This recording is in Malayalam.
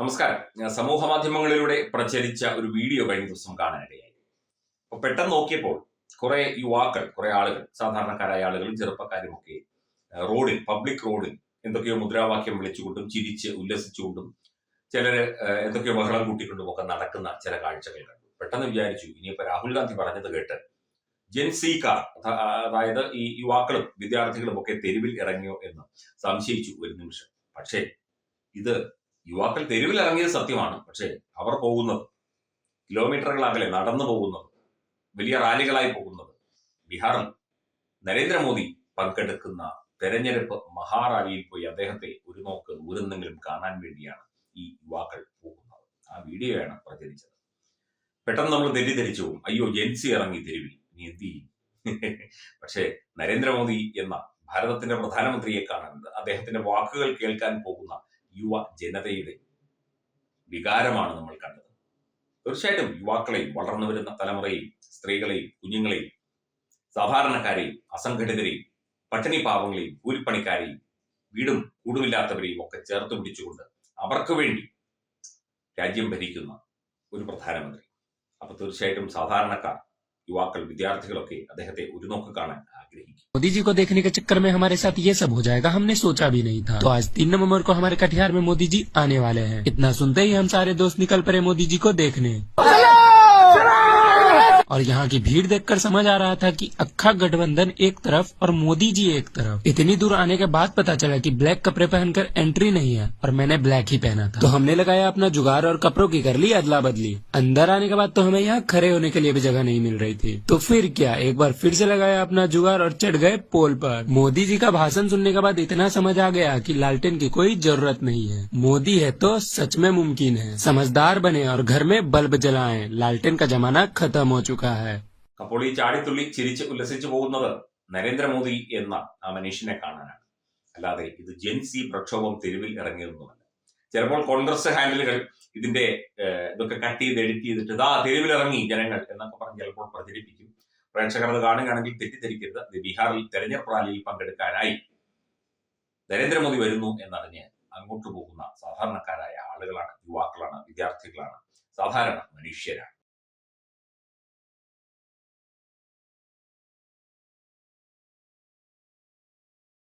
നമസ്കാരം. സമൂഹ മാധ്യമങ്ങളിലൂടെ പ്രചരിച്ച ഒരു വീഡിയോ കഴിഞ്ഞ ദിവസം കാണാനിടയായി. അപ്പൊ പെട്ടെന്ന് നോക്കിയപ്പോൾ കുറെ യുവാക്കൾ കുറെ ആളുകൾ സാധാരണക്കാരായ ആളുകളും ചെറുപ്പക്കാരും ഒക്കെ റോഡിൽ പബ്ലിക് റോഡിൽ എന്തൊക്കെയോ മുദ്രാവാക്യം വിളിച്ചുകൊണ്ടും ചിരിച്ച് ഉല്ലസിച്ചുകൊണ്ടും ചിലര് എന്തൊക്കെയോ ബഹളം കൂട്ടിക്കൊണ്ടും ഒക്കെ നടക്കുന്ന ചില കാഴ്ചകൾ കണ്ടു. പെട്ടെന്ന് വിചാരിച്ചു ഇനിയിപ്പോ രാഹുൽ ഗാന്ധി പറഞ്ഞത് കേട്ട് ജെൻസിക്കാർ അതായത് ഈ യുവാക്കളും വിദ്യാർത്ഥികളും ഒക്കെ തെരുവിൽ ഇറങ്ങിയോ എന്ന് സംശയിച്ചു ഒരു നിമിഷം. പക്ഷേ ഇത് യുവാക്കൾ തെരുവിൽ ഇറങ്ങിയത് സത്യമാണ്. പക്ഷേ അവർ പോകുന്നത് കിലോമീറ്ററുകൾ അകലെ നടന്നു പോകുന്നത് വലിയ റാലികളായി പോകുന്നത്. ബീഹാറിൽ നരേന്ദ്രമോദി പങ്കെടുക്കുന്ന തെരഞ്ഞെടുപ്പ് മഹാറാലിയിൽ പോയി അദ്ദേഹത്തെ ഒരു നോക്ക് ദൂരെന്തെങ്കിലും കാണാൻ വേണ്ടിയാണ് ഈ യുവാക്കൾ പോകുന്നത്. ആ വീഡിയോയാണ് പ്രചരിച്ചത്. പെട്ടെന്ന് നമ്മൾ തെറ്റിദ്ധരിച്ചു പോകും. അയ്യോ ജെൻസി ഇറങ്ങി തെരുവിൽ. ഇനി എന്ത് ചെയ്യും? പക്ഷേ നരേന്ദ്രമോദി എന്ന ഭാരതത്തിന്റെ പ്രധാനമന്ത്രിയെ കാണുന്നത് അദ്ദേഹത്തിന്റെ വാക്കുകൾ കേൾക്കാൻ പോകുന്ന യുവ ജനതയുടെ വികാരമാണ് നമ്മൾ കണ്ടത്. തീർച്ചയായിട്ടും യുവാക്കളെയും വളർന്നു വരുന്ന തലമുറയെയും സ്ത്രീകളെയും കുഞ്ഞുങ്ങളെയും സാധാരണക്കാരെയും അസംഘടിതരെയും പട്ടിണി പാവങ്ങളെയും കൂലിപ്പണിക്കാരെയും വീടും കൂടുമില്ലാത്തവരെയും ഒക്കെ ചേർത്ത് പിടിച്ചുകൊണ്ട് അവർക്ക് വേണ്ടി രാജ്യം ഭരിക്കുന്ന ഒരു പ്രധാനമന്ത്രി. അപ്പൊ തീർച്ചയായിട്ടും സാധാരണക്കാർ യുവാക്കൾ വിദ്യാർത്ഥികളൊക്കെ അദ്ദേഹത്തെ ഒരു നോക്ക് കാണാൻ ആഗ്രഹിക്കും मोदी जी को देखने के चक्कर में हमारे साथ ये सब हो जाएगा हमने सोचा भी नहीं था तो आज तीन नवंबर को हमारे कटिहार में मोदी जी आने वाले हैं इतना सुनते ही हम सारे दोस्त निकल पड़े मोदी जी को देखने और यहाँ की भीड़ देखकर समझ आ रहा था कि अक्खा गठबंधन एक तरफ़ और मोदी जी एक तरफ़। इतनी दूर आने के बाद पता चला कि ब्लैक कपड़े पहनकर एंट्री नहीं है और मैंने ब्लैक ही पहना था। तो हमने लगाया अपना जुगाड़ और कपड़ों की कर ली अदला बदली अंदर आने के बाद तो हमें यहाँ खड़े होने के लिए भी जगह नहीं मिल रही थी। तो फिर क्या? एक बार फिर से लगाया अपना जुगाड़ और चढ़ गए पोल पर। मोदी जी का भाषण सुनने के बाद इतना समझ आ गया कि लालटेन की कोई ज़रूरत नहीं है। मोदी है तो सच में मुमकिन है। समझदार बने और घर में बल्ब जलाएँ। लालटेन का जमाना खत्म हो चुका അപ്പോൾ ഈ ചാടിത്തുള്ളി ചിരിച്ച് ഉല്ലസിച്ചു പോകുന്നത് നരേന്ദ്രമോദി എന്ന ആ മനുഷ്യനെ കാണാനാണ്. അല്ലാതെ ഇത് ജെൻസി പ്രക്ഷോഭം തെരുവിൽ ഇറങ്ങിയതൊന്നുമല്ല. ചിലപ്പോൾ കോൺഗ്രസ് ഹാൻഡിലുകൾ ഇതിന്റെ ഇതൊക്കെ കട്ട് ചെയ്ത് എഡിറ്റ് ചെയ്തിട്ട് ഇതാ തെരുവിൽ ഇറങ്ങി ജനങ്ങൾ എന്നൊക്കെ പറഞ്ഞ് ചിലപ്പോൾ പ്രചരിപ്പിക്കും. പ്രേക്ഷകർ അത് കാണുകയാണെങ്കിൽ തെറ്റിദ്ധരിക്കരുത്. ഇത് ബീഹാറിൽ തെരഞ്ഞെടുപ്പ് റാലിയിൽ പങ്കെടുക്കാനായി നരേന്ദ്രമോദി വരുന്നു എന്നറിഞ്ഞ് അങ്ങോട്ട് പോകുന്ന സാധാരണക്കാരായ ആളുകളാണ് യുവാക്കളാണ് വിദ്യാർത്ഥികളാണ് സാധാരണ മനുഷ്യരാണ്.